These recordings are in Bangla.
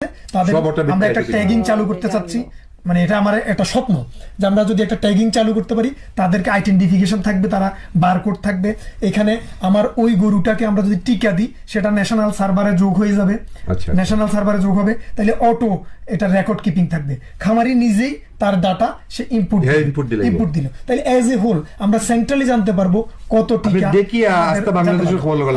তাদের আমরা একটা ট্যাগিং চালু করতে চাচ্ছি। মানে এটা আমার একটা স্বপ্ন যে আমরা যদি একটা ট্যাগিং চালু করতে পারি তাদেরকে আইডেন্টিফিকেশন থাকবে তারা বারকোড থাকবে। এখানে আমার ওই গরুটাকে আমরা যদি টিকা দিই সেটা ন্যাশনাল সার্ভারে যোগ হয়ে যাবে। আচ্ছা। ন্যাশনাল সার্ভারে যোগ হবে তাহলে অটো এটা রেকর্ড কিপিং থাকবে। খামারি নিজেই তার ডাটা সে ইনপুট হ্যাঁ, দিল। ইনপুট দিল। তাহলে এজ এ হোল আমরা সেন্ট্রালি জানতে পারব কত টিকা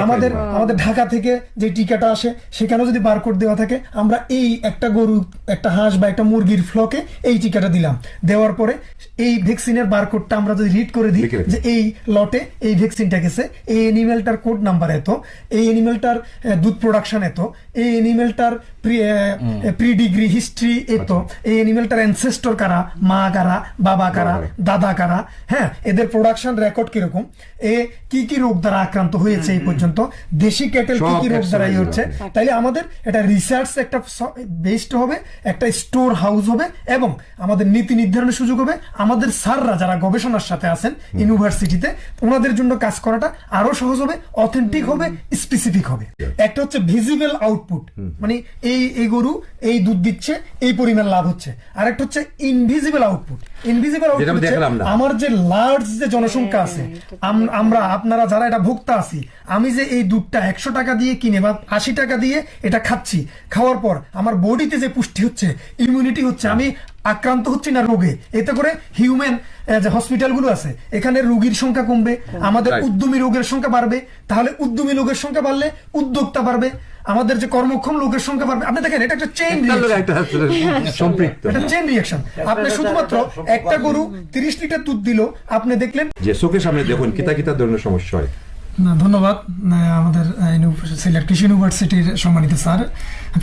আমাদের আমাদের ঢাকা থেকে যে টিকাটা আসে সেখানেও যদি বারকোড দেওয়া থাকে আমরা এই একটা গরু একটা হাঁস বা একটা মুরগির ফ্লকে এই টিকাটা দিলাম। দেওয়ার পরে এই ভ্যাকসিনের বারকোডটা আমরা যদি রিড করে দিই যে এই লটে এই ভ্যাকসিনটা গেছে এই এনিমেলটার কোড নাম্বার এত এই এনিমেলটার দুধ প্রোডাকশন এত এই এনিমেলটার প্রি ডিগ্রি হিস্ট্রি এত এই এনিমেলটার অ্যানসেস্টর কারা মা কারা বাবা কারা দাদা কারা হ্যাঁ এদের প্রোডাকশন রেকর্ড কীরকম এ কি কি রোগ দ্বারা আক্রান্ত হয়েছে এই পর্যন্ত দেশি ক্যাটেল কি কি রোগ দ্বারা ইয়ে হচ্ছে। তাইলে আমাদের এটা রিসার্চ একটা বেস্ট হবে একটা স্টোর হাউস হবে এবং আমাদের নীতি নির্ধারণের সুযোগ হবে আমাদের স্যাররা যারা গবেষণার সাথে আছেন ইউনিভার্সিটিতে ওনাদের জন্য কাজ করাটা আরও সহজ হবে অথেন্টিক হবে স্পেসিফিক হবে। একটা হচ্ছে ভিজিবল আউটপুট মানে এই এই গরু এই দুধ দিচ্ছে এই পরিমাণ লাভ হচ্ছে। আর একটা হচ্ছে ইনভিজিবল আউটপুট ইনভিজিবল আউটপুট আমার যে লার্জ যে জনসংখ্যা আছে আমরা আপনারা যারা এটা ভোক্তা আছি আমি যে এই দুধটা একশো টাকা দিয়ে কিনে বা আশি টাকা দিয়ে এটা খাচ্ছি খাওয়ার পর আমার বডিতে যে পুষ্টি হচ্ছে ইমিউনিটি হচ্ছে আমি আক্রান্ত হচ্ছি না রোগে। এতে করে হিউম্যান যে হসপিটালগুলো আছে এখানে রোগীর সংখ্যা কমবে আমাদের উদ্যমী রোগের সংখ্যা বাড়বে। তাহলে উদ্যমী লোকের সংখ্যা বাড়লে উদ্যোক্তা বাড়বে। আমাদের যে কর্মক্ষম লোকের সংখ্যা বাড়বে। আপনি দেখেন এটা একটা চেইন এটা চেইন রিয়াকশন আপনি শুধুমাত্র একটা গরু তিরিশ লিটার দুধ দিল আপনি দেখলেন যে চোখের সামনে দেখুন কিতা কিতা ধরনের সমস্যা হয়। না ধন্যবাদ। আমাদের সিলেট কৃষি ইউনিভার্সিটির সম্মানিত sir.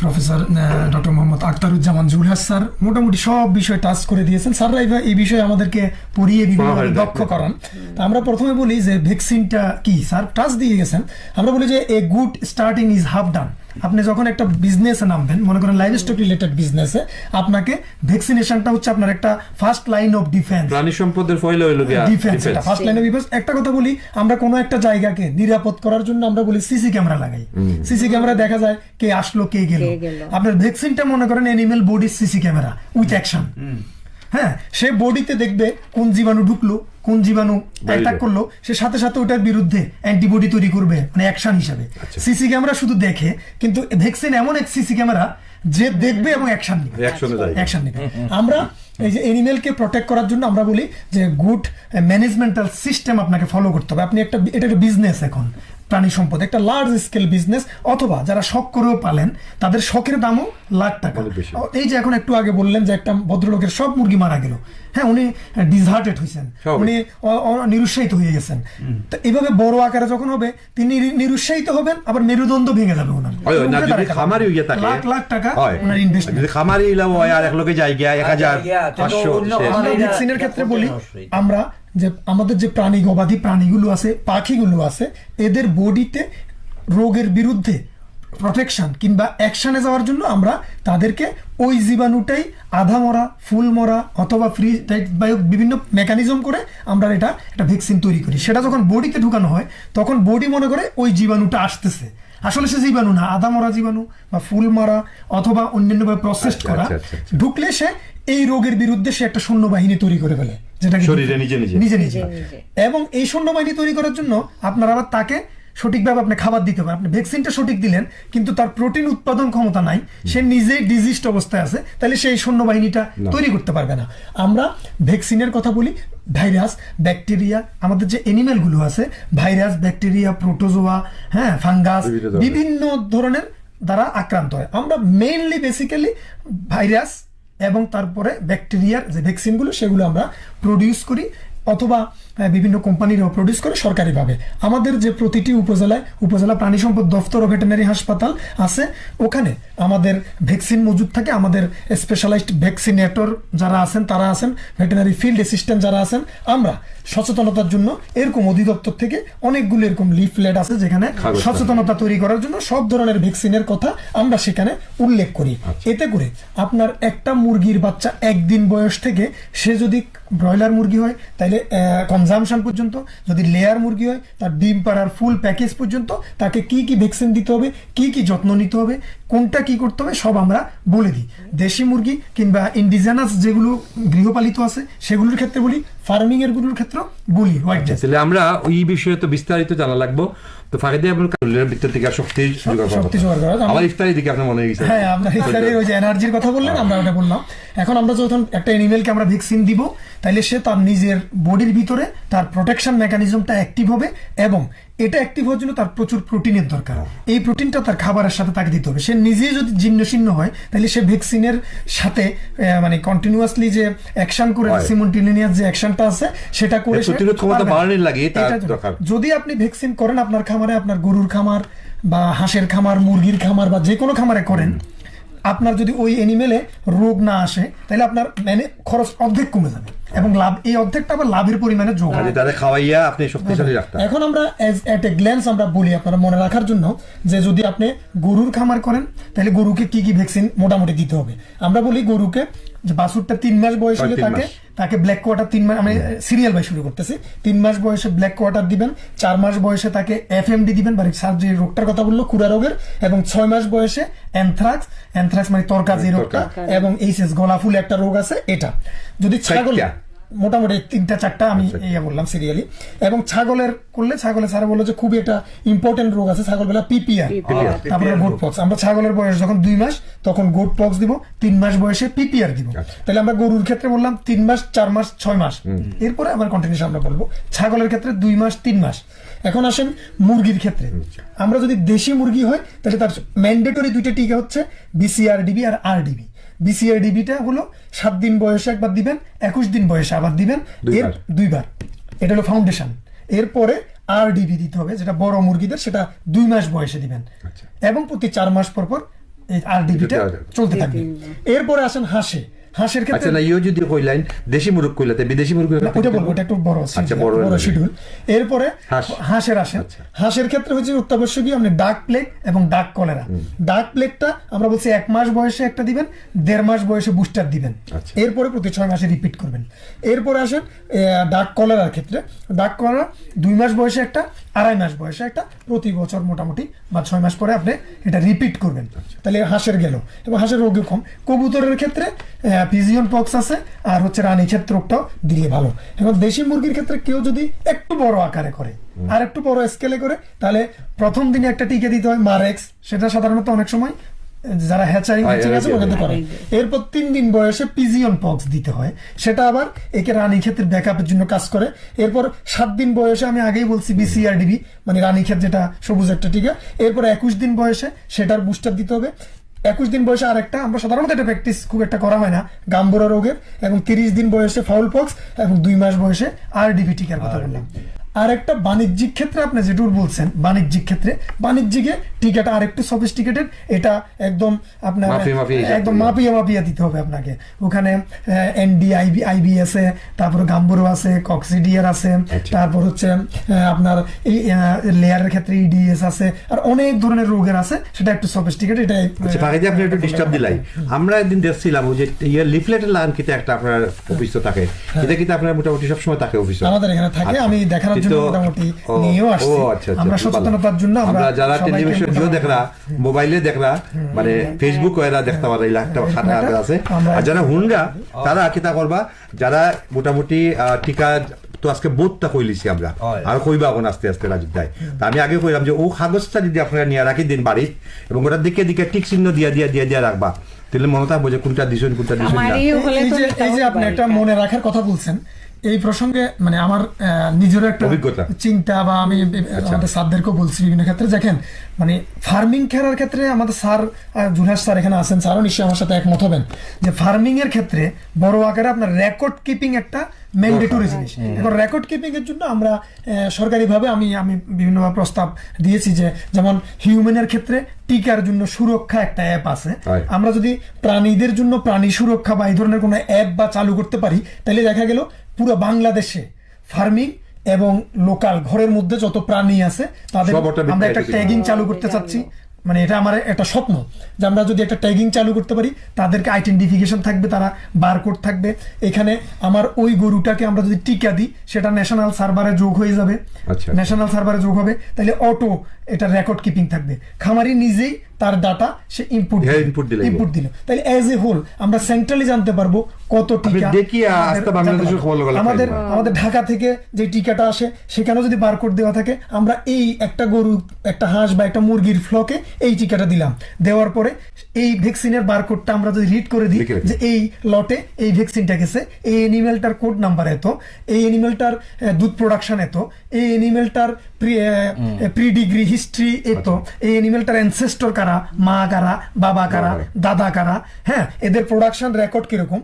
Professor doctor Mohammad Aktaruzzaman Julhas sir মোটামুটি সব বিষয় টাচ করে দিয়েছেন। স্যাররা এই- বিষয়ে আমাদেরকে পড়িয়ে বিভিন্নভাবে দক্ষ করান। তা আমরা প্রথমে বলি যে ভ্যাকসিনটা কি? স্যার টাচ দিয়ে গেছেন। আমরা বলি যে a good starting is half done আপনি যখন একটা বিজনেসে নামবেন মনে করেন লাইভ স্টক রিলেটেড বিজনেসে আপনাকে ভ্যাকসিনেশনটা হচ্ছে আপনার একটা ফার্স্ট লাইন অফ ডিফেন্স প্রাণী সম্পদের ফয়লা হইল ডিফেন্স এটা ফার্স্ট লাইন অফ ডিফেন্স একটা কথা বলি আমরা কোনো একটা জায়গাকে নিরাপদ করার জন্য আমরা বলি সিসি ক্যামেরা লাগাই। সিসি ক্যামেরা দেখা যায় কে আসলো কে গেল। কে গেল। আপনার ভ্যাকসিনটা মনে করেন অ্যানিমেল বডির সিসি ক্যামেরা উইথ অ্যাকশন হ্যাঁ সে বডিতে দেখবে কোন জীবাণু ঢুকলো কোন জীবাণু অ্যাটাক করল সে সাথে সাথে ওটার বিরুদ্ধে অ্যান্টিবডি তৈরি করবে মানে অ্যাকশন হিসাবে। আচ্ছা। সিসি ক্যামেরা শুধু দেখে কিন্তু ভ্যাকসিন এমন এক সিসি ক্যামেরা যে দেখবে এবং অ্যাকশন নিবে। অ্যাকশন নিবে। আমরা এই যে এনিমেলকে প্রোটেক্ট করার জন্য আমরা বলি যে গুড ম্যানেজমেন্টাল সিস্টেম আপনাকে ফলো করতে হবে। আপনি একটা এটা একটা বিজনেস এখন। প্রাণী সম্পদ একটা লার্জ স্কেল বিজনেস অথবা যারা শখ করেও পালেন তাদের শখের দামও লাখ টাকা। এই যে এখন একটু আগে বললেন যে একটা ভদ্রলোকের সব মুরগি মারা গেল। হ্যাঁ উনি ডিসহার্টেড হয়েছেন। উনি নিরুৎসাহিত হয়ে গেছেন। তো এইভাবে বড় আকারে যখন হবে তিনি নিরুৎসাহিত হবেন আবার মেরুদণ্ড ভেঙে যাবে ওনার। খামারি হইয়া থাকে, লাখ লাখ টাকা ওনার ইনভেস্টমেন্ট যদি খামারি ইলাম হয় আর এক লোকে যাই গিয়া এক হাজার পাঁচশো আমরা এটা- ভ্যাকসিনের ক্ষেত্রে বলি আমরা যে আমাদের যে প্রাণী গবাদি প্রাণীগুলো আছে পাখিগুলো আছে এদের বডিতে রোগের বিরুদ্ধে প্রোটেকশন কিংবা অ্যাকশানে যাওয়ার জন্য আমরা তাদেরকে ওই জীবাণুটাই আধা মরা ফুল মরা অথবা ফ্রি বায়ু বিভিন্ন মেকানিজম করে আমরা এটা একটা ভ্যাকসিন তৈরি করি সেটা যখন বডিতে ঢুকানো হয় তখন বডি মনে করে ওই জীবাণুটা আসতেছে আসলে সে জীবাণু না আধা মরা জীবাণু বা ফুল মারা অথবা অন্যান্যভাবে প্রসেস আচ্ছা, করা আচ্ছা, আচ্ছা। ঢুকলে সে এই রোগের বিরুদ্ধে সে একটা সৈন্যবাহিনী তৈরি করে ফেলে যেটা শরীরে নিজে নিজে। নিজে নিজে। এবং এই সৈন্যবাহিনী তৈরি করার জন্য আপনার আবার তাকে সঠিকভাবে আপনি খাবার দিতে হবে আপনি ভ্যাকসিনটা সঠিক দিলেন কিন্তু তার প্রোটিন উৎপাদন ক্ষমতা নাই সে নিজেই ডিজিজড অবস্থায় আছে তাহলে সেই সৈন্যবাহিনীটা না। তৈরি করতে পারবে না আমরা ভ্যাকসিনের কথা বলি ভাইরাস ব্যাকটেরিয়া আমাদের যে এনিম্যালগুলো আছে ভাইরাস ব্যাকটেরিয়া প্রোটোজোয়া হ্যাঁ ফাঙ্গাস বিভিন্ন ধরনের। বিভিন্ন ধরনের দ্বারা আক্রান্ত হয় আমরা মেইনলি বেসিক্যালি ভাইরাস এবং তারপরে ব্যাকটেরিয়ার যে ভ্যাকসিনগুলো সেগুলো আমরা প্রডিউস করি অথবা বিভিন্ন কোম্পানিরাও প্রডিউস করে সরকারিভাবে। আমাদের যে প্রতিটি উপজেলায় উপজেলা প্রাণী সম্পদ দফতর ও ভেটেনারি হাসপাতাল আছে ওখানে আমাদের ভ্যাকসিন মজুদ থাকে। আমাদের স্পেশালাইজড ভ্যাকসিনেটর যারা আছেন তারা আছেন। ভেটেনারি ফিল্ড অ্যাসিস্ট্যান্ট যারা আছেন। আমরা সচেতনতার জন্য এরকম অধিদপ্তর থেকে অনেকগুলো এরকম লিফলেট আছে যেখানে সচেতনতা তৈরি করার জন্য সব ধরনের ভ্যাকসিনের কথা আমরা সেখানে উল্লেখ করি। এতে করে আপনার একটা মুরগির বাচ্চা একদিন বয়স থেকে সে যদি ব্রয়লার মুরগি হয় তাহলে কনজামশন পর্যন্ত যদি লেয়ার মুরগি হয় তার ডিম পাড়ার ফুল প্যাকেজ পর্যন্ত তাকে কি কি ভ্যাকসিন দিতে হবে কি কি যত্ন নিতে হবে কোনটা কি করতে হবে সব আমরা বলে দিই। দেশি মুরগি কিংবা ইন্ডিজেনাস যেগুলো গৃহপালিত আছে সেগুলোর ক্ষেত্রে বলি ফার্মিং এরগুলোর ক্ষেত্রে বলি হোয়াইট তাহলে আমরা ওই বিষয়ে তো বিস্তারিত জানা লাগবো। তো ফাঁকে আপনার কালের ভিতর থেকে শক্তি শক্তি জোগাড় করা। আমরা- ইফতারি দিকে আপনার মনে হয়ে গেছে হ্যাঁ আমরা ইফতারের ওই যে এনার্জির কথা বললেন আমরা ওটা বললাম। এখন আমরা যখন একটা এনিমেলকে আমরা ভ্যাকসিন দিব তাইলে সে তার নিজের বডির ভিতরে তার প্রোটেকশন মেকানিজমটা অ্যাক্টিভ হবে এবং এটা অ্যাক্টিভ হওয়ার জন্য তার প্রচুর প্রোটিনের দরকার এই প্রোটিনটা তার খাবারের সাথে তাকে দিতে হবে সে নিজেই যদি জীর্ণ শীর্ণ হয় তাহলে সে ভ্যাকসিনের সাথে মানে কন্টিনিউয়াসলি যে অ্যাকশন করে। সিমন্টিনিয়াস যে অ্যাকশনটা আছে সেটা করে প্রতিরোধ ক্ষমতা বাড়ানোর লাগে তার এটা দরকার। যদি আপনি ভ্যাকসিন করেন আপনার খামারে আপনার গরুর খামার বা হাঁসের খামার মুরগির খামার বা যে কোনো খামারে করেন আপনার যদি ওই এনিমেলে রোগ না আসে তাহলে আপনার মানে খরচ অর্ধেক কমে যাবে এবং লাভ এই অর্ধেকটা আবার লাভের পরিমাণে যোগ হবে কাজে তাদের খাওয়াইয়া আপনি শক্তিশালী রাখতে এখন আমরা এজ এট এ গ্ল্যান্স আমরা বলি আপনারা মনে রাখার জন্য যে যদি আপনি গরুর খামার করেন তাহলে গরুকে কি কি ভ্যাকসিন মোটামুটি দিতে হবে? আমরা বলি গরুকে যে বাছুরটা তিন মাস বয়স হলে তাকে তাকে ব্ল্যাক কোয়াটার তিন মাস আমি সিরিয়াল বাই শুরু করতেছি। তিন মাস বয়সে ব্ল্যাক কোয়াটার দিবেন চার মাস বয়সে তাকে এফ এম ডি দিবেন মানে স্যার যে রোগটার কথা বলল কুড়া রোগের এবং ছয় মাস বয়সে অ্যানথ্রাক্স অ্যানথ্রাক্স মানে তরকা যে রোগটা এবং এইচএস গলা ফুল একটা রোগ আছে এটা। যদি ছাগল। মোটামুটি তিনটা চারটা আমি ইয়ে বললাম সিরিয়ালি এবং ছাগলের করলে ছাগলের স্যার বলল যে খুবই একটা ইম্পর্টেন্ট রোগ আছে ছাগল বেলা পিপিআর তারপরে গোট পক্স আমরা ছাগলের বয়স যখন দুই মাস তখন গোট পক্স দিব তিন মাস বয়সে পিপিআর দিব। তাহলে আমরা গরুর ক্ষেত্রে বললাম তিন মাস চার মাস ছয় মাস। এরপরে আবার কন্টিনিউশন আমরা বলব। ছাগলের ক্ষেত্রে দুই মাস তিন মাস। এখন আসেন মুরগির ক্ষেত্রে। আমরা যদি দেশি মুরগি হয় তাহলে তার ম্যান্ডেটরি দুইটা টিকা হচ্ছে বিসিআরডিবি আর আর আরডিবি বিসিআরডিবিটা হলো সাত দিন বয়সে একবার দিবেন একুশ দিন বয়সে আবার দিবেন এর দুইবার। এটা হলো ফাউন্ডেশন এরপরে আর ডিবি দিতে হবে যেটা বড় মুরগিদের সেটা দুই মাস বয়সে দিবেন। আচ্ছা। এবং প্রতি চার মাস পর পর এই আর ডিবিটা চলতে থাকবে। এরপরে আসেন হাঁসে। হাঁসের আচ্ছা ক্ষেত্রে না ইও যদি কইলেন দেশি মুরগ কইলাতে বিদেশি মুরগ ওটা বলব ওটা একটু বড় আচ্ছা, বড় বড় শিডিউল এরপরে হাঁসের আসেন। আচ্ছা। হাঁসের ক্ষেত্রে হচ্ছে অত্যাবশ্যকীয় আপনি ডাক প্লেগ এবং ডাক কলেরা ডাক প্লেগটা আমরা বলছি এক মাস বয়সে একটা দিবেন দেড় মাস বয়সে বুস্টার দিবেন। আচ্ছা। এরপরে প্রতি ছয় মাসে রিপিট করবেন। এরপরে আসেন ডাক কলেরার ক্ষেত্রে। ডাক কলেরা দুই মাস বয়সে একটা আড়াই মাস বয়সে একটা প্রতি বছর মোটামুটি বা ছয় মাস পরে আপনি এটা রিপিট করবেন। তাহলে হাঁসের গেল। এবং হাঁসের রোগী কম। কবুতরের ক্ষেত্রে পিজিয়ন পক্স আছে আর হচ্ছে রানী ক্ষেত্র রোগটাও দিলে ভালো। এবং দেশি মুরগির ক্ষেত্রে কেউ যদি একটু বড় আকারে করে আর একটু বড় স্কেলে করে তাহলে প্রথম দিনে একটা টিকে দিতে হয় মারেক্স সেটা সাধারণত অনেক সময় যারা হ্যাচারিং হয়, হ্যাচিং আছে ওখানে করে এরপর তিন দিন বয়সে পিজিয়ন পক্স দিতে হয়। সেটা আবার একে রানী ক্ষেত্রে ব্যাকআপের জন্য কাজ করে। এরপর সাত দিন বয়সে আমি আগেই বলছি বিসিআরডিবি মানে রানী ক্ষেত যেটা সবুজ একটা টিকা এরপর একুশ দিন বয়সে সেটার বুস্টার দিতে হবে। একুশ দিন বয়সে আরেকটা আমরা সাধারণত এটা প্র্যাকটিস খুব একটা করা হয় না গাম্বুরা রোগের। এবং তিরিশ দিন বয়সে ফাউল পক্স এবং দুই মাস বয়সে আরডিবি টিকার কথা বললাম। আর একটা বাণিজ্যিক ক্ষেত্রে আপনি যেটুর বলছেন বাণিজ্যিক ক্ষেত্রে বাণিজ্যিকে টিকাটা আরেকটু সফিস্টিকেটেড এটা একদম আপনার একদম। মাপিয়ে মাপিয়ে দিতে হবে আপনাকে। ওখানে এনডি আইবি আইবি আছে তারপর গাম্বুরো আছে কক্সিডিয়ার আছে আচ্ছা। তারপর হচ্ছে আপনার এই লেয়ারের ক্ষেত্রে ইডিএস আছে আর অনেক ধরনের রোগের আছে সেটা একটু সফিস্টিকেটেড এটা আচ্ছা দিয়ে আপনি একটু ডিস্টার্ব দিলাই। আমরা একদিন দেখছিলাম ওই যে ইয়ে লিফলেটের লান কিতে একটা আপনার অফিস থাকে এটা কিন্তু আপনার মোটামুটি সবসময় থাকে অফিস আমাদের এখানে থাকে আমি দেখানোর জন্য মোটামুটি নিয়েও আসছি। আমরা সচেতনতার জন্য আমরা যারা টেলিভিশন জিও দেখরা মোবাইলে দেখরা মানে ফেসবুক এরা দেখতে পারে একটা খাতা আছে। আর যারা হুনরা তারা কিতা করবা যারা মোটামুটি টিকা তো আজকে বোধটা কইলিছি আমরা? আর কইবা এখন আস্তে আস্তে রাজীব দায় তা আমি আগে কইলাম যে ও কাগজটা যদি আপনারা নিয়ে রাখি দিন বাড়ি এবং ওটার দিকে দিকে টিক চিহ্ন দিয়া দিয়া দিয়া দিয়া রাখবা। তাহলে মনে থাকব যে কোনটা দিছেন কোনটা দিছেন এই যে আপনি একটা মনে রাখার কথা বলছেন এই প্রসঙ্গে মানে আমার আহ, নিজেরও একটা অভিজ্ঞতা। আচ্ছা। চিন্তা বা আমি আমাদের স্যারদেরকেও বলছি বিভিন্ন ক্ষেত্রে। দেখেন মানে ফার্মিং খেলার ক্ষেত্রে আমাদের স্যার জুলহাস স্যার এখানে আছেন স্যারও নিশ্চয়ই আমার সাথে একমত হবেন। যে ফার্মিং এর ক্ষেত্রে বড় আকারে আপনার রেকর্ড কিপিং একটা ম্যান্ডেটরি জিনিস। এখন রেকর্ড কিপিং এর জন্য আমরা সরকারিভাবে আমি আমি বিভিন্নভাবে প্রস্তাব দিয়েছি যে যেমন হিউম্যানের ক্ষেত্রে টিকার জন্য সুরক্ষা একটা অ্যাপ আছে। আমরা যদি প্রাণীদের জন্য প্রাণী সুরক্ষা বা এই ধরনের কোনো অ্যাপ বা চালু করতে পারি তাহলে দেখা গেল পুরো বাংলাদেশে ফার্মিং এবং লোকাল ঘরের মধ্যে যত প্রাণী আছে তাদের আমরা একটা ট্যাগিং চালু করতে চাচ্ছি। মানে এটা আমার একটা স্বপ্ন যে আমরা যদি একটা ট্যাগিং চালু করতে পারি তাদেরকে আইডেন্টিফিকেশন থাকবে তারা বারকোড থাকবে। এখানে আমার ওই গরুটাকে আমরা যদি টিকা দিই সেটা ন্যাশনাল সার্ভারে যোগ হয়ে যাবে। আচ্ছা। ন্যাশনাল সার্ভারে যোগ হবে। তাহলে অটো এটা রেকর্ড কিপিং থাকবে। খামারি নিজেই তার ডাটা সে ইনপুট input দিলে। ইনপুট দিল। তাহলে অ্যাজ এ হোল আমরা সেন্ট্রালি জানতে পারব কত টিকা আমাদের আমাদের আমাদের ঢাকা থেকে যে টিকাটা আসে সেখানেও যদি বারকোড দেওয়া থাকে আমরা এই একটা গরু একটা হাঁস বা একটা মুরগির ফ্লকে এই টিকাটা দিলাম। দেওয়ার পরে এই ভ্যাকসিনের বারকোডটা আমরা যদি রিড করে দিই যে এই লটে এই ভ্যাকসিনটা গেছে এই এনিমেলটার কোড নাম্বার এত এই এনিমেলটার দুধ প্রোডাকশন এত এই এনিমেলটার প্রি ডিগ্রি হিস্ট্রি এত এই এনিমেলটার অ্যানসেস্টর কারা? মা কারা? বাবা কারা। দাদা কারা? হ্যাঁ এদের প্রোডাকশন রেকর্ড কীরকম?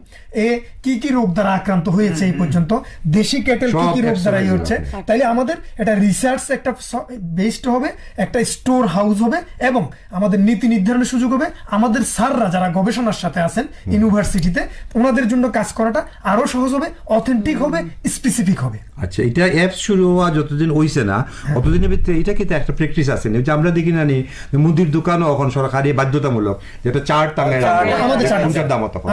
এ কি কি রোগ দ্বারা আক্রান্ত হয়েছে এই পর্যন্ত? দেশি ক্যাটেল কি কি রোগ দ্বারা হচ্ছে? তাইলে আমাদের এটা রিসার্চ একটা বেসড হবে একটা স্টোর হাউস হবে এবং আমাদের নীতি নির্ধারণের সুযোগ হবে। আমাদের স্যাররা যারা গবেষণার সাথে আছেন ইউনিভার্সিটিতে ওনাদের জন্য কাজ করাটা আরও সহজ হবে অথেন্টিক হবে স্পেসিফিক হবে। আচ্ছা এটা অ্যাপস শুরু হওয়া যতদিন হইছে না অতদিনের ভিতরে এটা কিন্তু একটা প্র্যাকটিস আছে। না যে আমরা দেখি না নি? মুদির দোকানও এখন সরকারি বাধ্যতামূলক। যেটা চার টাঙ্গায় আছে। কোনটার দাম তখন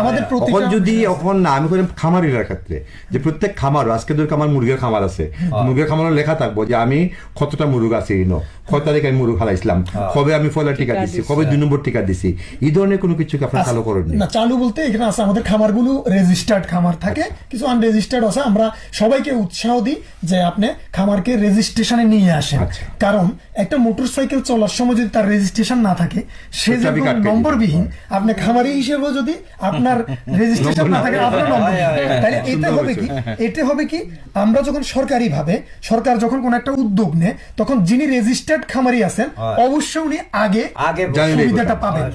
এখন যদি এখন না আমি করি খামারির ক্ষেত্রে। যে প্রত্যেক খামার আজকে ধর আমার মুরগির খামার আছে। মুরগির খামারও লেখা থাকব যে আমি কতটা মুরগ আছে ইনো কত তারিখে আমি মুরগ হালাইছিলাম কবে আমি ফলার টিকা দিছি। কবে দুই নম্বর টিকা দিছি? এই ধরনের কোনো কিছু আপনার চালু করেননি? না চালু বলতে এখানে আছে আমাদের খামারগুলো রেজিস্টার্ড খামার থাকে। কিছু আনরেজিস্টার্ড আছে। আমরা সবাইকে উৎসাহ দিই যে আপনি খামারকে রেজিস্ট্রেশনে নিয়ে আসেন। আচ্ছা। কারণ একটা মোটরসাইকেল চলার সময় যদি তার রেজিস্ট্রেশন না থাকে সে কাটতে নম্বরবিহীন আপনি খামারি হিসেবেও যদি আপনার রেজিস্ট্রেশন না থাকে আপনার নম্বর তাহলে সুন্দর হবে কি। এতে হবে কি? আমরা যখন সরকারি ভাবে সরকার যখন কোন একটা উদ্যোগ নেয় তখন যিনি রেজিস্টার্ড খামারি আছেন অবশ্যই উনি আগে আগে সুবিধাটা পাবেন।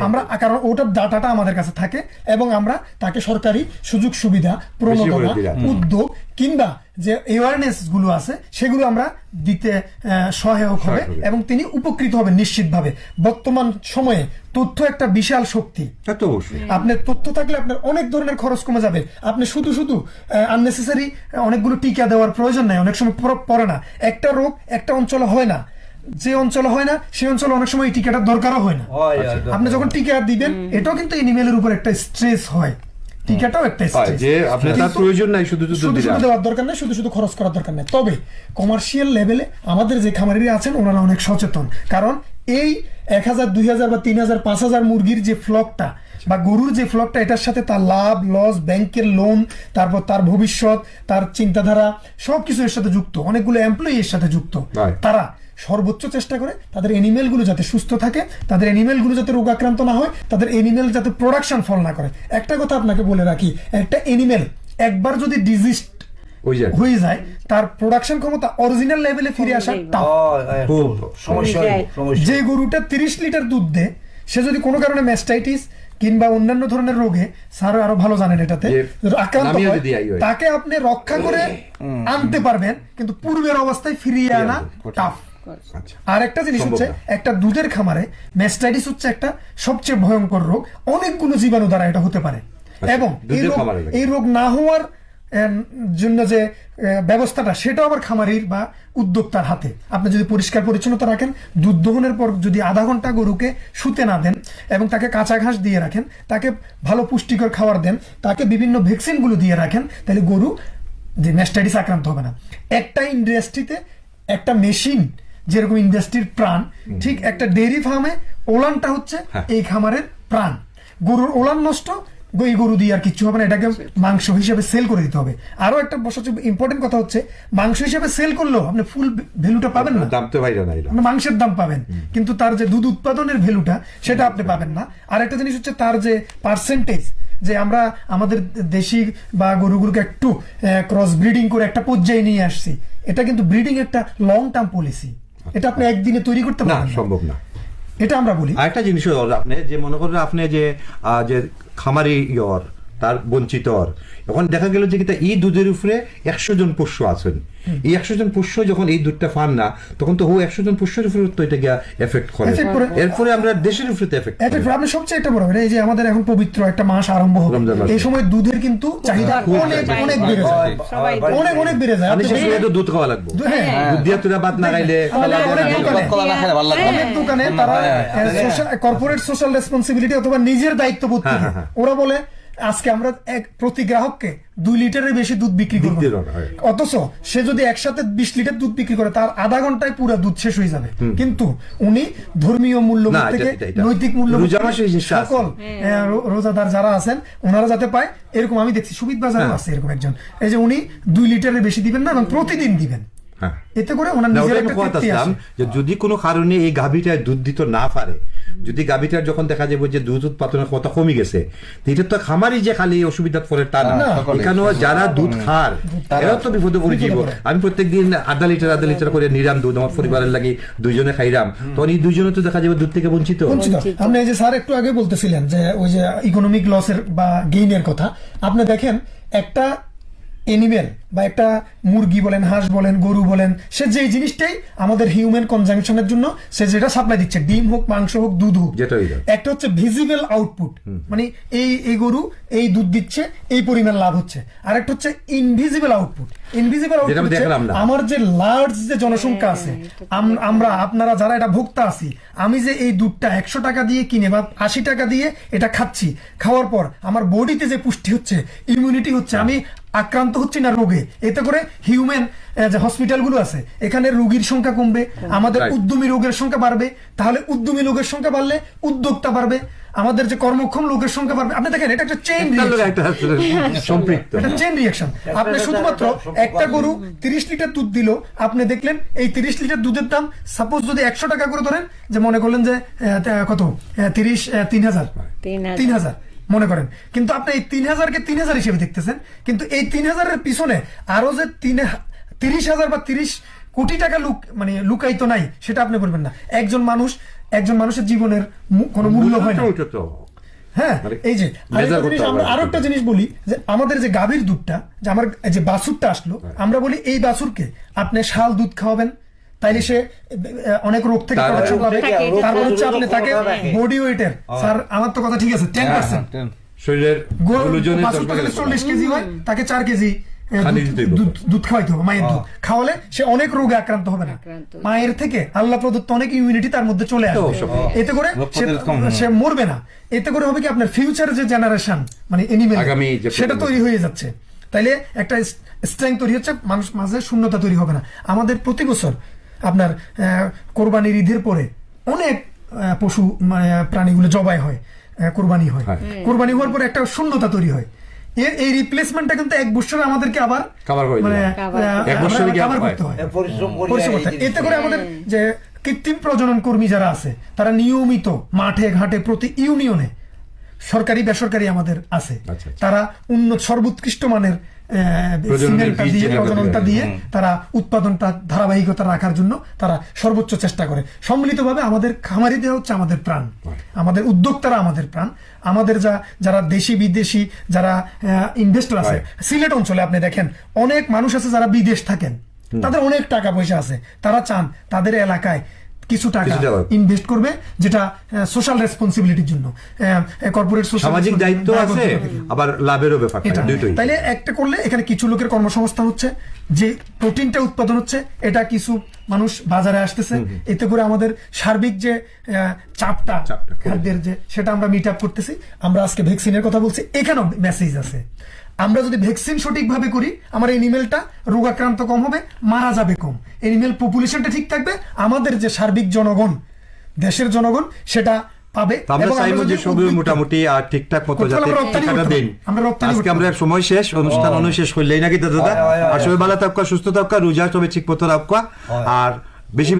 আমরা কারণ ওটার ডাটাটা আমাদের কাছে থাকে এবং আমরা তাকে সরকারি সুযোগ সুবিধা প্রণোদনা উদ্যোগ কিংবা যে অ্যাওয়ারনেসগুলো আছে সেগুলো আমরা দিতে আহ, সহায়ক হবে এবং তিনি উপকৃত হবেন নিশ্চিতভাবে। বর্তমান সময়ে তথ্য একটা বিশাল শক্তি। তো আপনার তথ্য থাকলে আপনার অনেক ধরনের খরচ কমে যাবে। আপনি শুধু শুধু আননেসেসারি অনেকগুলো টিকা দেওয়ার প্রয়োজন নাই অনেক সময় পর- পড়ে না। একটা রোগ একটা অঞ্চলে হয় না। যে অঞ্চলে হয় না সেই অঞ্চলে অনেক সময় এই টিকাটার দরকারও হয় না। হয়, হয়, আপনি যখন টিকা দিবেন এটাও কিন্তু এনিমেলের উপর একটা স্ট্রেস হয়। টিকাটাও একটা যে আপনার তার প্রয়োজন নাই শুধু শুধু শুধু দেওয়ার দরকার নেই শুধু শুধু খরচ করার দরকার নেই। তবে কমার্শিয়াল লেভেলে আমাদের যে খামারিরা আছেন ওনারা অনেক সচেতন। কারণ এই এক হাজার দুই হাজার বা তিন হাজার পাঁচ হাজার মুরগির যে ফ্লকটা বা গরুর যে ফ্লকটা এটার সাথে তার লাভ লস ব্যাংকের লোন তারপর তার ভবিষ্যৎ তার চিন্তাধারা সবকিছু এর সাথে যুক্ত। অনেকগুলো এমপ্লয়ি এর সাথে যুক্ত। তারা সর্বোচ্চ চেষ্টা করে তাদের এনিমেলগুলো যাতে সুস্থ থাকে তাদের এনিমেলগুলো যাতে রোগাক্রান্ত না হয় তাদের এনিমেল যাতে প্রোডাকশন ফল না করে। একটা কথা আপনাকে বলে রাখি একটা এনিমেল একবার যদি ডিজিজ হয়ে যায়। তার প্রোডাকশন ক্ষমতা অরিজিনাল লেভেলে ফিরে আসা হয়, যে গরুটা তিরিশ লিটার দুধ দেয় সে যদি কোনো কারণে ম্যাস্টাইটিস কিংবা অন্যান্য ধরনের রোগে স্যার আরও ভালো জানেন এটাতে আক্রান্ত। তাকে আপনি রক্ষা করে আনতে পারবেন কিন্তু পূর্বের অবস্থায় ফিরিয়ে আনা টাফ আচ্ছা। আর একটা জিনিস হচ্ছে একটা দুধের খামারে ম্যাস্টাইটিস হচ্ছে একটা সবচেয়ে ভয়ঙ্কর রোগ। অনেকগুলো জীবাণু দ্বারা এটা হতে পারে। এবং এই রোগ না হওয়ার জন্য যে ব্যবস্থাটা সেটাও আবার খামারির বা উদ্যোক্তার হাতে। আপনি যদি পরিষ্কার পরিচ্ছন্নতা রাখেন দুধ দহনের পর যদি আধা ঘণ্টা গরুকে শুতে না দেন এবং তাকে কাঁচা ঘাস দিয়ে রাখেন তাকে ভালো পুষ্টিকর খাবার দেন তাকে বিভিন্ন ভ্যাকসিনগুলো দিয়ে রাখেন তাহলে গরু যে ম্যাস্টাইটিস আক্রান্ত হবে না। একটা ইন্ডাস্ট্রিতে একটা মেশিন যেরকম ইন্ডাস্ট্রির প্রাণ ঠিক একটা ডেইরি ফার্মে ওলানটা হচ্ছে হ্যাঁ। এই খামারের প্রাণ। গরুর ওলান নষ্ট এই গরু দিয়ে আর কিছু হবে না এটাকে মাংস হিসেবে সেল করে দিতে হবে। আরও একটা সবচেয়ে ইম্পর্টেন্ট কথা হচ্ছে মাংস হিসেবে সেল করলেও আপনি ফুল ভ্যালুটা পাবেন না। দাম তো বাইরে নাই মাংসের দাম পাবেন কিন্তু তার যে দুধ উৎপাদনের ভ্যালুটা সেটা আপনি পাবেন না। আর একটা জিনিস হচ্ছে তার যে পার্সেন্টেজ যে আমরা আমাদের দেশি বা গরুগুলোকে একটু ক্রস ব্রিডিং করে একটা পর্যায়ে নিয়ে আসছি এটা কিন্তু ব্রিডিং একটা লং টার্ম পলিসি এটা আপনি একদিনে তৈরি করতে পারবেন না। সম্ভব না। এটা আমরা বলি। আরেকটা জিনিস আপনি যে মনে করেন আপনি যে যে খামারি ইয়র তার বঞ্চিত ওর। এখন দেখা গেল যে কিতা এই দুধের উপরে একশো জন পোষ্য আছেন। এই একশো জন পোষ্য যখন এই দুধটা পান না তখন তো ও একশো জন পোষ্যের উপরে তো এটা গিয়া এফেক্ট করে। এরপরে আমরা দেশের উপরে এফেক্ট এটা আপনি সবচেয়ে একটা বড় এই যে আমাদের এখন পবিত্র একটা মাস আরম্ভ হবে। এই সময় দুধের কিন্তু চাহিদা অনেক অনেক বেড়ে যায়। হয়, সবাই অনেক অনেক বেড়ে যায়। আপনি শেষ তো দুধ খাওয়া লাগবে। হ্যাঁ। দুধ দিয়ে ভাত না খাইলে অনেক দোকানে। তারা কর্পোরেট সোশ্যাল রেসপন্সিবিলিটি অথবা নিজের দায়িত্ববোধ হ্যাঁ, থেকে হ্যাঁ, হ্যাঁ। ওরা বলে আজকে আমরা এক প্রতি গ্রাহককে দুই লিটারের বেশি দুধ বিক্রি করব হবে, হ্যাঁ। অথচ সে যদি একসাথে বিশ লিটার দুধ বিক্রি করে তার আধা ঘন্টায় পুরো দুধ শেষ হয়ে যাবে কিন্তু উনি ধর্মীয় এটা- থেকে। নৈতিক আছে। সকল রোজাদার যারা আছেন ওনারা যাতে পায় এরকম আমি দেখছি সুবিধ বাজারও হ্যাঁ। আছে এরকম একজন এই যে উনি দুই লিটারের বেশি দিবেন না এবং প্রতিদিন দিবেন হ্যাঁ এতে করে ওনার নিজের একটা যে যদি কোনো কারণে এই গাভীটায় দুধ দিতে না পারে যদি গাভীটার যখন দেখা যাবে যে দুধ উৎপাদনের কথা কমে গেছে এটা তো খামারই যে খালি অসুবিধা পড়ে তা না। এখানেও যারা দুধ খার এরাও তো বিপদে পড়ে যাব আমি প্রত্যেক দিন আধা লিটার আধা লিটার করে নিরাম দুধ আমার পরিবারের লাগি দুইজনে খাইরাম তখন এই দুইজনে তো দেখা যাবে দুধ থেকে বঞ্চিত। বঞ্চিত। আপনি যে স্যার একটু আগে বলতেছিলেন যে ওই যে ইকোনমিক লসের বা গেইনের কথা আপনি দেখেন একটা এনিমেল বা একটা মুরগি বলেন হাঁস বলেন গরু বলেন সে যে জিনিসটাই আমাদের হিউম্যান কনজাংশনের জন্য সে যেটা সাপ্লাই দিচ্ছে ডিম হোক মাংস হোক দুধ হোক। একটা হচ্ছে ভিজিবল আউটপুট মানে এই এই গরু এই দুধ দিচ্ছে এই পরিমাণ লাভ হচ্ছে। আর একটা হচ্ছে ইনভিজিবল আউটপুট ইনভিজিবল আমি আমার যে লার্জ যে জনসংখ্যা আছে আমরা আপনারা যারা এটা ভোক্তা আছি আমি যে এই দুধটা একশো টাকা দিয়ে কিনে বা আশি টাকা দিয়ে এটা খাচ্ছি খাওয়ার পর আমার বডিতে যে পুষ্টি হচ্ছে ইমিউনিটি হচ্ছে আমি আক্রান্ত হচ্ছি না রোগে। এতে করে হিউম্যান যে হসপিটালগুলো আছে এখানে রোগীর সংখ্যা কমবে আমাদের উদ্যমী রোগের সংখ্যা বাড়বে। তাহলে উদ্যমী লোকের সংখ্যা বাড়লে উদ্যোক্তা বাড়বে আমাদের যে কর্মক্ষম লোকের সংখ্যা বাড়বে। আপনি দেখেন এটা একটা চেইন চেন রিয়াকশন আপনি শুধুমাত্র একটা গরু তিরিশ লিটার দুধ দিল আপনি দেখলেন এই তিরিশ লিটার দুধের দাম সাপোজ যদি একশো টাকা করে ধরেন যে মনে করলেন যে কত? তিরিশ তিন হাজার। তিন হাজার। মনে করেন। কিন্তু আপনি এই তিন হাজারকে তিন হাজার হিসেবে দেখতেছেন কিন্তু এই তিন হাজারের পিছনে আরও যে তিন তিরিশ হাজার বা তিরিশ কোটি টাকা লুক মানে লুকায়িত নাই সেটা আপনি বলবেন না। একজন মানুষ একজন মানুষের জীবনের কোনো মূল্য হয় না। হ্যাঁ মানে এই যে আমরা আর একটা জিনিস বলি যে আমাদের যে গাভীর দুধটা যে আমার এই যে বাছুরটা আসলো হ্যাঁ। আমরা বলি এই বাছুরকে আপনি শাল দুধ খাওয়াবেন তাইলে সে অনেক রোগ থেকে তার- পাবে। তারপর হচ্ছে আপনি তাকে বডি ওয়েটের স্যার আমার তো কথা ঠিক আছে টেন পার্সেন্ট শরীরের গ্লুজনের দশ ভাগের চল্লিশ কেজি হয় তাকে চার কেজি দুধ- খাওয়াইতে হবে মায়ের দুধ। খাওয়ালে সে অনেক রোগে আক্রান্ত হবে না। মায়ের থেকে আল্লাহ প্রদত্ত অনেক ইমিউনিটি তার মধ্যে চলে আসবে। এতে করে। সে মরবে না। এতে করে হবে কি আপনার ফিউচার যে জেনারেশন মানে এনিমেল সেটা তৈরি হয়ে যাচ্ছে। তাইলে একটা স্ট্রেংথ তৈরি হচ্ছে মানুষ মাঝে শূন্যতা তৈরি হবে না। আমাদের প্রতি বছর আপনার কোরবানির ঈদের পরে অনেক পশু প্রাণীগুলো জবাই হয় কোরবানি হয়। কোরবানি হওয়ার পরে একটা শূন্যতা তৈরি হয় এর এই রিপ্লেসমেন্টটা কিন্তু এক বছরে আমাদেরকে আবার মানে এক বছরে? করতে হয়। এতে করে আমাদের যে কৃত্রিম প্রজনন কর্মী যারা আছে তারা নিয়মিত মাঠে ঘাটে প্রতি ইউনিয়নে সরকারি বেসরকারি আমাদের আছে আচ্ছা, আচ্ছা। তারা উন্নত সর্বোৎকৃষ্ট মানের দিয়ে প্রজননটা দিয়ে তারা উৎপাদনটা ধারাবাহিকতা রাখার জন্য তারা সর্বোচ্চ চেষ্টা করে। সম্মিলিতভাবে আমাদের খামারিতে হচ্ছে আমাদের প্রাণ। আমাদের উদ্যোক্তারা আমাদের প্রাণ। আমাদের যা যারা দেশি বিদেশি যারা ইনভেস্টর আছে সিলেট অঞ্চলে আপনি দেখেন অনেক মানুষ আছে যারা বিদেশ থাকেন। তাদের অনেক টাকা পয়সা আছে। তারা চান তাদের এলাকায় কিছু টাকা ইনভেস্ট করবে যেটা সোশ্যাল রেসপন্সিবিলিটির জন্য। কর্পোরেট সামাজিক দায়িত্ব আছে আবার লাভেরও ব্যাপার দুটোই। তাইলে একটা করলে এখানে কিছু লোকের কর্মসংস্থান হচ্ছে যে প্রোটিনটা উৎপাদন হচ্ছে এটা কিছু মানুষ বাজারে আসতেছে। এতে করে আমাদের সার্বিক যে চাপটা খাদ্যের যে সেটা আমরা মিট আপ করতেছি। আমরা আজকে ভ্যাকসিনের কথা বলছি এখানেও মেসেজ আছে। আমরা যদি ভ্যাকসিন সঠিকভাবে করি আমার এনিমেলটা রোগাক্রান্ত কম হবে মারা যাবে কম। এনিমেল পপুলেশনটা ঠিক থাকবে আমাদের যে সার্বিক জনগণ দেশের জনগণ সেটা পাবে তো আমরা চাইব যে সবই মোটামুটি আর ঠিকঠাক মতো যাতে টাকাটা দিন। আজকে আমরা সময় শেষ অনুষ্ঠান অনুশেষ করলেই নাকি দাদা? আর। সবাই ভালো থাকুক সুস্থ থাকুক রোজা সবাই ঠিক মতো আর বেশি